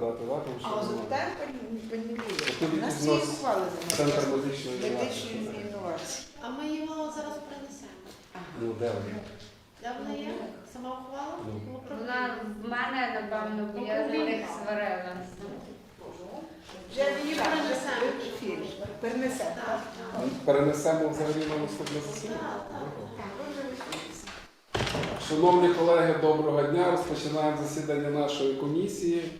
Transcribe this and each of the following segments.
розглядати, да? тому А понівіє. Тут У нас у всі нас центр медичної медичної інновації. А ми його зараз принесемо. Ну, де вони? Де вона є? Сама ухвала? Ну. Вона в мене, напевно, бо я за них сварила. Вже її. Перенесемо. Так. Перенесемо взагалі на наступне засідання. Шановні колеги, доброго дня. Розпочинаємо засідання нашої комісії.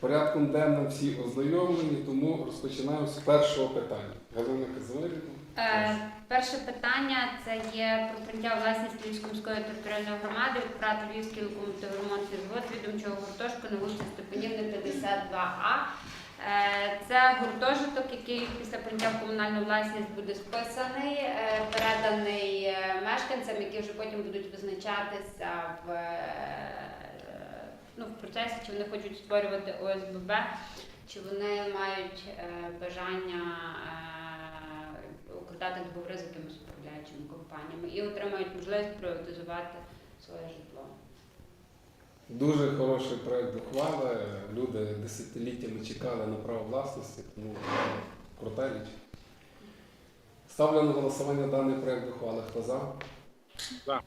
Порядком денним всі ознайомлені, тому розпочинаємо з першого питання. Галина Казимирівна. Е, перше питання це є про прийняття у власність Львівської міської територіальної громади від ПРАТ Львівський локомотив-ремонтний завод відомчого гуртожитку на вулиці Степанівни 52А. Е, Це гуртожиток, який після прийняття в комунальну власність буде списаний, е, переданий е, мешканцям, які вже потім будуть визначатися в, е, ну, в процесі, чи вони хочуть створювати ОСББ, чи вони мають е, бажання е, укладати договори з якимись управляючими компаніями і отримають можливість приватизувати своє житло. Дуже хороший проект ухвали. Люди десятиліттями чекали на право власності, тому крута річ. Ставлю на голосування даний проект ухвали. Хто за? За.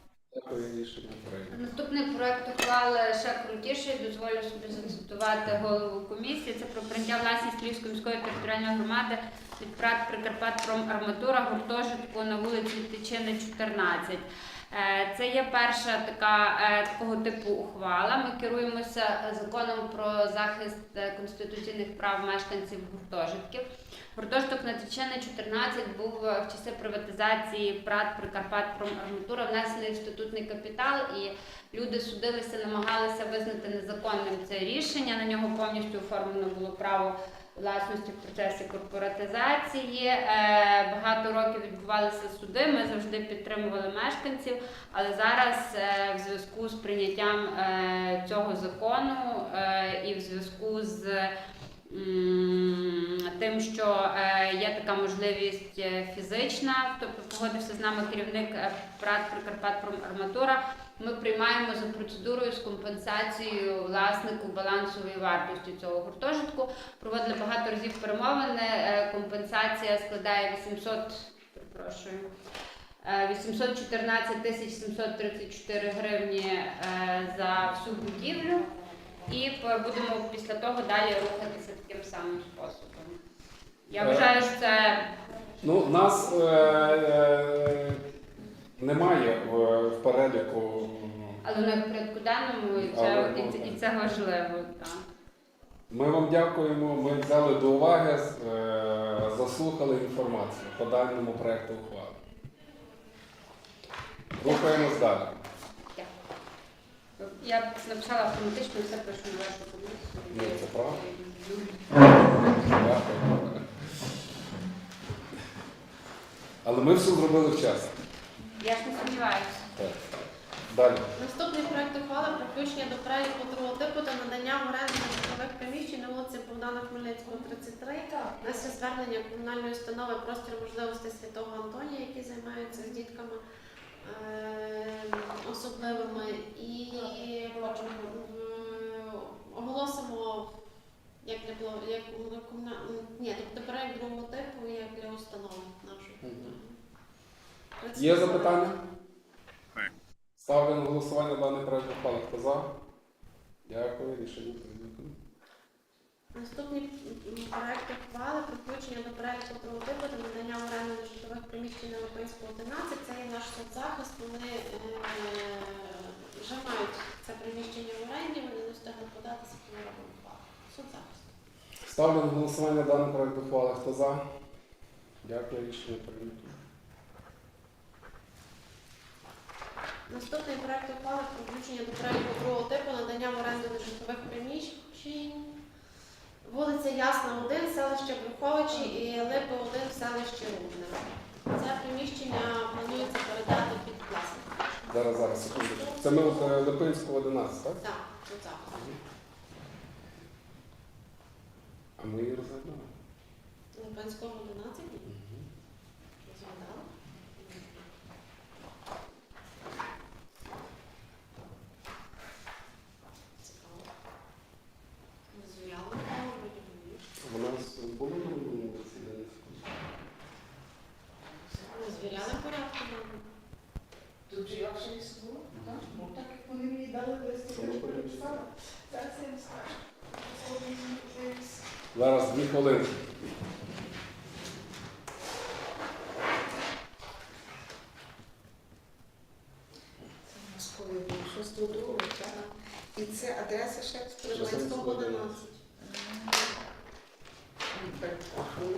Наступний проект ухвали ще крутіший. Дозволю собі зацитувати голову комісії. Це про прийняття власність Львівської міської територіальної громади від ПРАТ Прикарпатпромарматура гуртожитку на вулиці Тичини, 14. Е, Це є перша така е, такого типу ухвала. Ми керуємося законом про захист е, конституційних прав мешканців гуртожитків. Гуртожиток на Тичини 14 був е, в часи приватизації ПРАТ Прикарпатпромарматура внесений в статутний капітал, і люди судилися, намагалися визнати незаконним це рішення. На нього повністю оформлено було право власності в процесі корпоратизації. Е, Багато років відбувалися суди. Ми завжди підтримували мешканців, але зараз е, в зв'язку з прийняттям цього закону і в зв'язку з тим, що е, є така можливість е, фізична, тобто погодився з нами керівник е, ПРАТ Прикарпатпромарматура, ми приймаємо за процедурою з компенсацією власнику балансової вартості цього гуртожитку. Проводили багато разів перемовини. Компенсація складає 800, перепрошую, е, 814 тисяч 734 гривні за всю будівлю. І будемо після того далі рухатися таким самим способом. Я Е. вважаю, що це Ну, в нас е, е, немає в, в переліку. але в порядку денному, і це, ну, і, і це важливо. Так. Ми вам дякуємо. Ми взяли до уваги, е, заслухали інформацію по даному проекту ухвали. Рухаємось далі. Я написала автоматично, все пишу на вашу комісію. Ну, це правда. Але ми все зробили вчасно. Я ж не сумніваюся. Так. Далі. Наступний проект ухвали про включення до переліку другого типу та надання в оренду житлових приміщень на вулиці Богдана Хмельницького, 33. У нас є звернення комунальної установи простір можливостей Святого Антонія, які займаються з дітками особливими. І е, оголосимо як для було як комуна... ні, тобто перелік другого типу як для установи нашої. Мгм. Є запитання? Ні. Ставлю на голосування даний проект ухвали. Хто за? Дякую, рішення прийнято. Наступні м, проекти ухвали про включення до переліку другого типу та надання в оренду житлових приміщень на Українську 11. Це є наш соцзахист. Вони е, вже мають це приміщення в оренді, вони не встигли податися, тому робимо ухвалу. Соцзахист. Ставлю на голосування даний проект ухвали. Хто за? Дякую, рішення прийнято. Наступний проект ухвали про включення до переліку другого типу надання в оренду житлових приміщень. Вулиця Ясна 1, селище Бруховичі і Липи 1 селище Рудне. Це приміщення планується передати під власника. Зараз, зараз, секундочку. Це ми от е, Липинського 11, так? Так, соцзахист. А ми її розглянули. Липинського 11 92-го, так? І це адреса ще Стрижницького 11. Перепахує.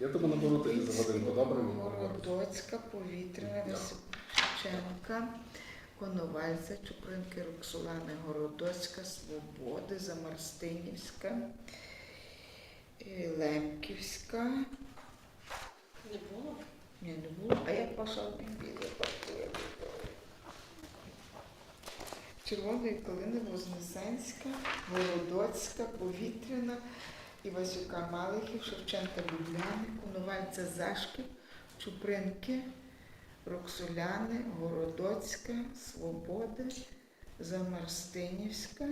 Я тому наберу тоді за годинку, добре? Городоцька повітряна висока. Височенка, Коновальця, Чупринки, Роксолани, Городоцька, Свободи, Замарстинівська, е, Лемківська. Не було? Ні, не було. А як ваша біле партія? Червоної калини Вознесенська, Володоцька, Повітряна, Івасюка Малихів, Шевченка Любляни, Коновальця Зашків, Чупринки, Роксоляни, Городоцька, Свободи, Замарстинівська.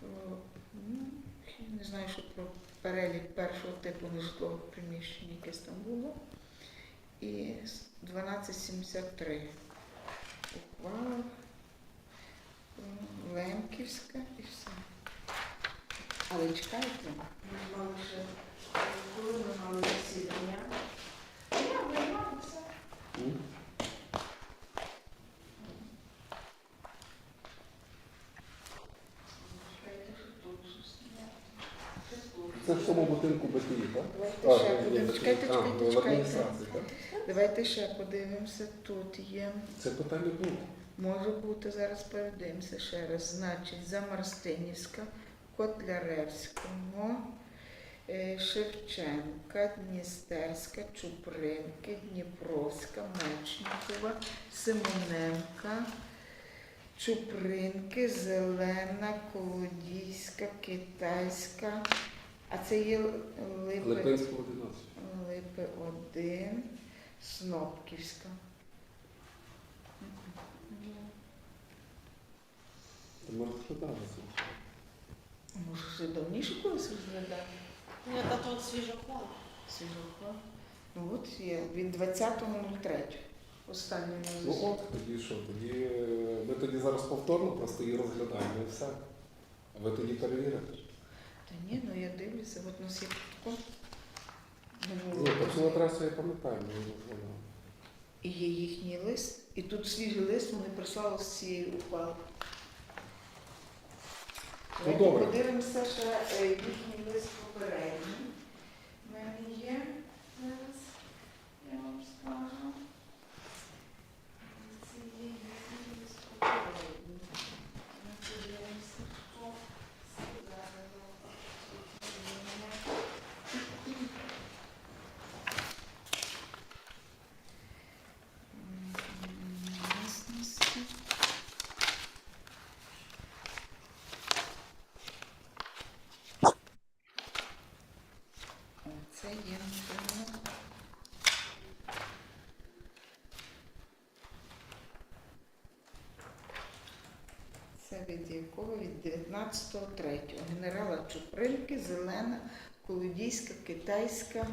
Про, ну, не знаю, що про перелік першого типу нежитлових приміщень, якесь там було. І 1273. Ухвала. Лемківська і все. Але чекайте, ми мали ще коли ми мали засідання. А я виймала все. М? Чекайте, що тут щось є. Це тут. Це в тому будинку БТІ, так? Давайте ще ні, подивимося. БТІ. Чекайте, А, чекайте, в чекайте. адміністрації, так? Давайте ще подивимося. Тут є. Це питання було. Може бути, зараз передивимося ще раз. Значить, Замарстинівська, Котляревського, е, Шевченка, Дністерська, Чупринки, Дніпровська, Мечникова, Симоненка, Чупринки, Зелена, Колодійська, Китайська. А це є Липи, Липинська 11. Липи 1, Снопківська. Ми розглядали це. Може, ще давніше колись розглядав Ні, та тут свіжа кола. Ну от є, від 20.03. Останній на Ну от тоді що, тоді е, ми тоді зараз повторно просто її розглядаємо і все. А ви тоді перевірите. Та ні, ну я дивлюся, от у нас є протокол. Так цю адресу я пам'ятаю. І є їхній лист, і тут свіжий лист вони прислали з цієї ухвали. Ну, Давайте добре. подивимося ще е, їхній лист попередній. У мене є. Зараз я вам скажу. Це є їхній лист попередній. Ми подивимося, що сказали. М, власності. О, Це є напевно. Це від якого? Від 19.03. Генерала Чупринки, Зелена, Колодійська, Китайська,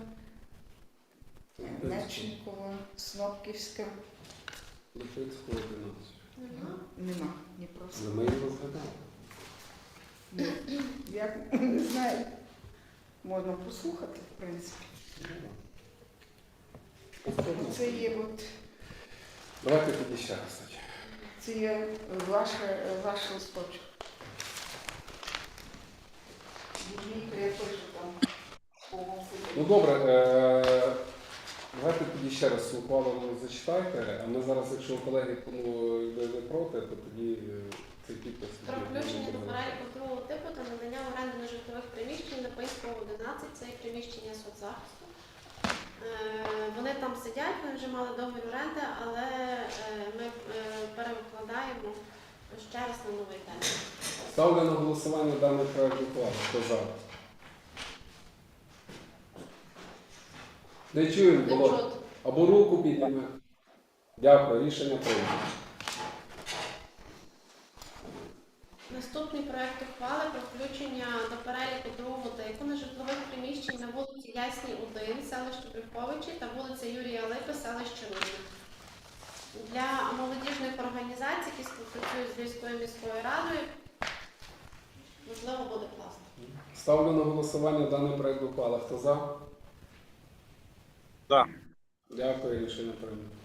Мечникова, Снопківська. Липинська 11. Нема. Нема, ні просто. Ми її розглядали. Як не знаю. Можна послухати, в принципі. Це є от Давайте тоді ще раз. Це є ваше, ваш листочок. Дмитрий, я пишу там. Ну добре, е, давайте тоді ще раз ухвалу зачитайте, а ми зараз, якщо колеги ну, ви не проти, то тоді е, цей підпис. Про включення до переліку другого типу та надання в оренду нежитлових приміщень на Пинського 11, це є приміщення соцзахисту. Е, Вони там сидять, вони вже мали договір оренди, але е, ми е, перекладаємо ще раз на новий термін. Ставлю на голосування даний проект ухвали. Хто за? Не чуємо, чути. Або руку підніме. Дякую, рішення прийнято. Наступний проект ухвали про включення до переліку другого типу нежитлових приміщень на вулиці Ясній 1, селище Брюховичі та вулиця Юрія Липи, селище Рудник. Для молодіжних організацій, які співпрацюють з Львівською міською радою, можливо, буде класно. Ставлю на голосування даний проект ухвали. Хто за? За. Дякую, рішення прийнято.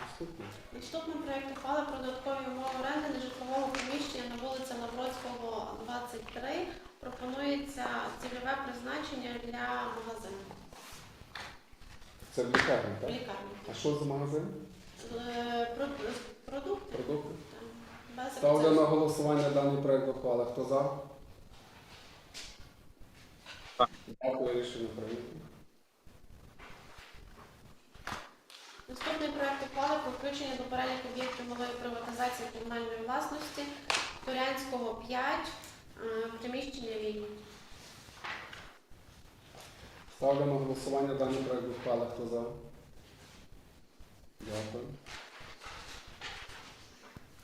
Наступне. Наступний проект ухвали про додаткові умови оренди нежитлового приміщення на вулиці Лавроцького, 23. Пропонується цільове призначення для магазину Це в лікарні, в лікарні. А що за магазин? Е, прод- Продукти Продукти? там, без Ставлю на голосування даний проект ухвали. Хто за? За. Дякую, рішення прийнято. Наступний проект ухвали про включення до переліку об'єктів малої приватизації комунальної власності Турянського 5, е, приміщення вільні. Ставлю на голосування даний проект ухвали. Хто за? Дякую.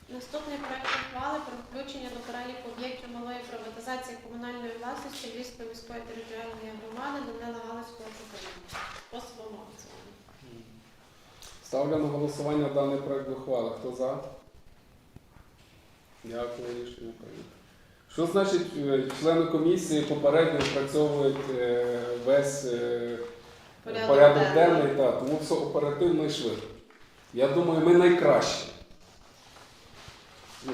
Наступний проект ухвали про включення до переліку об'єктів малої приватизації комунальної власності Львівської міської територіальної громади Данила Галицького управління. Способом аукціону. Ставлю на голосування даний проект ухвали. Хто за? Дякую, рішення прийнято. Що значить е, члени комісії попередньо опрацьовують е, весь е, Порядок порядок денний. так, тому все оперативно і швидко. Я думаю, ми найкращі. Не.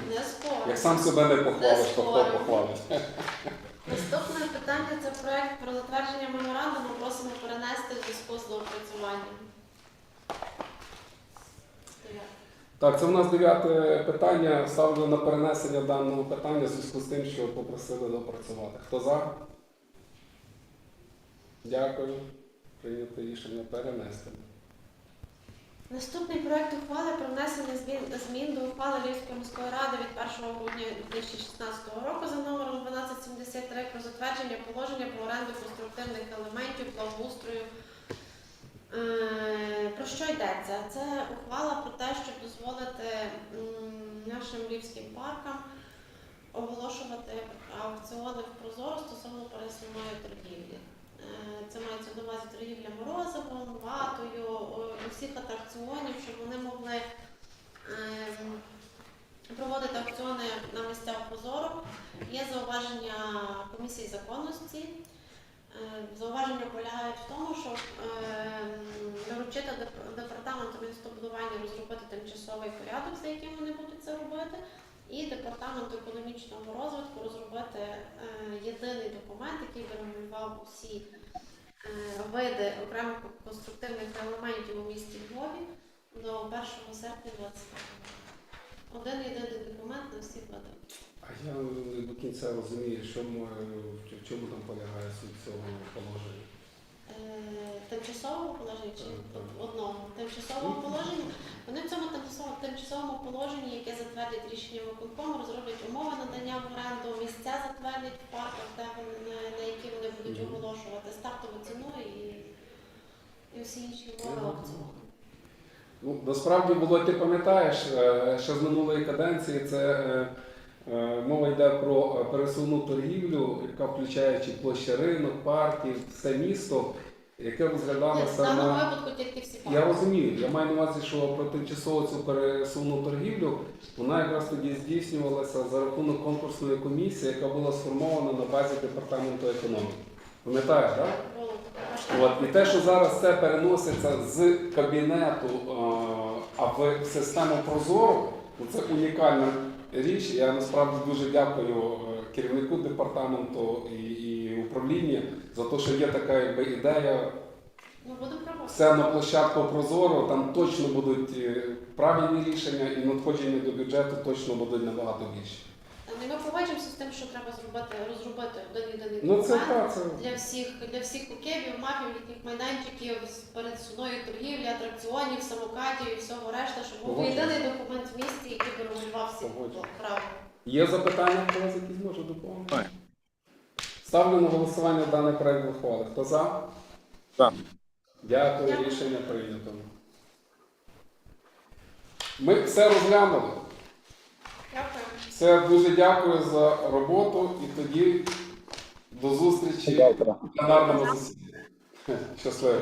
Як сам себе не похвалиш, то хто похвалить? Наступне питання це проект про затвердження меморандуму. Просимо перенести в зв'язку з доопрацюванням. Так, це в нас дев'яте питання. Ставлю на перенесення даного питання в зв'язку з тим, що попросили допрацювати. Хто за? Дякую. Прийнято рішення перенести. Наступний проект ухвали про внесення змін, змін до ухвали Львівської міської ради від 1 грудня 2016 року за номером 1273 про затвердження положення про оренду конструктивних елементів благоустрою. Е, Про що йдеться? Це ухвала про те, щоб дозволити нашим львівським паркам оголошувати аукціони в Прозоро стосовно пересувної торгівлі. Е, Це мається на увазі торгівля морозивом, ватою, усіх атракціонів, щоб вони могли ем, проводити аукціони на місцях Прозоро. Є зауваження комісії законності. Е, Зауваження полягають в тому, щоб ем, доручити деп- департаменту містобудування розробити тимчасовий порядок, за яким вони будуть це робити, і департаменту економічного розвитку розробити е, єдиний документ, який би регулював усі е, види окремих конструктивних елементів у місті Львові до 1 серпня 2025 року. Один єдиний документ на всі види. А я не до кінця розумію, що ми, в чому там полягає суть цього положення. Е, Тимчасового положення чи так. одного тимчасового положення. Вони в цьому тимчасовому, тимчасовому положенні, яке затвердять рішення виконкому, розроблять умови надання в оренду, місця затвердять в парках, де вони, на, які вони будуть оголошувати стартову ціну і, і всі інші умови Мгм. Ну, насправді було, ти пам'ятаєш, е, ще з минулої каденції це е, е, мова йде про е, пересувну торгівлю, яка включає чи площа ринок, парків, все місто, яке розглядалося на. випадку тільки всі Я розумію, я маю на увазі, що про тимчасову цю пересувну торгівлю вона якраз тоді здійснювалася за рахунок конкурсної комісії, яка була сформована на базі департаменту економіки. Пам'ятаєш, так? От, і те, що зараз це переноситься з кабінету е, а в систему Прозоро, ну, це унікальна річ. Я насправді дуже дякую е, керівнику департаменту і, і управління за те, що є така якби, ідея. Все на площадку Прозоро, там точно будуть е, правильні рішення і надходження до бюджету точно будуть набагато більші. І Ми погоджуємося з тим, що треба зробити, розробити один єдиний Ну це документ. так, це для всіх для всіх кукебів, мафів, літніх майданчиків, з пересувної торгівлі, атракціонів, самокатів і всього решта, щоб був Погоджуюсь. єдиний документ в місті, який би регулював всі Погоджуюсь. правила. Є запитання, хто вас якісь може доповнити? Так. Ставлю на голосування даний проект ухвали. Хто за? За. Дякую, Дякую. рішення прийнято. Ми все розглянули. Все, дуже дякую за роботу і тоді до зустрічі в пленарному засіданні. Щасливо.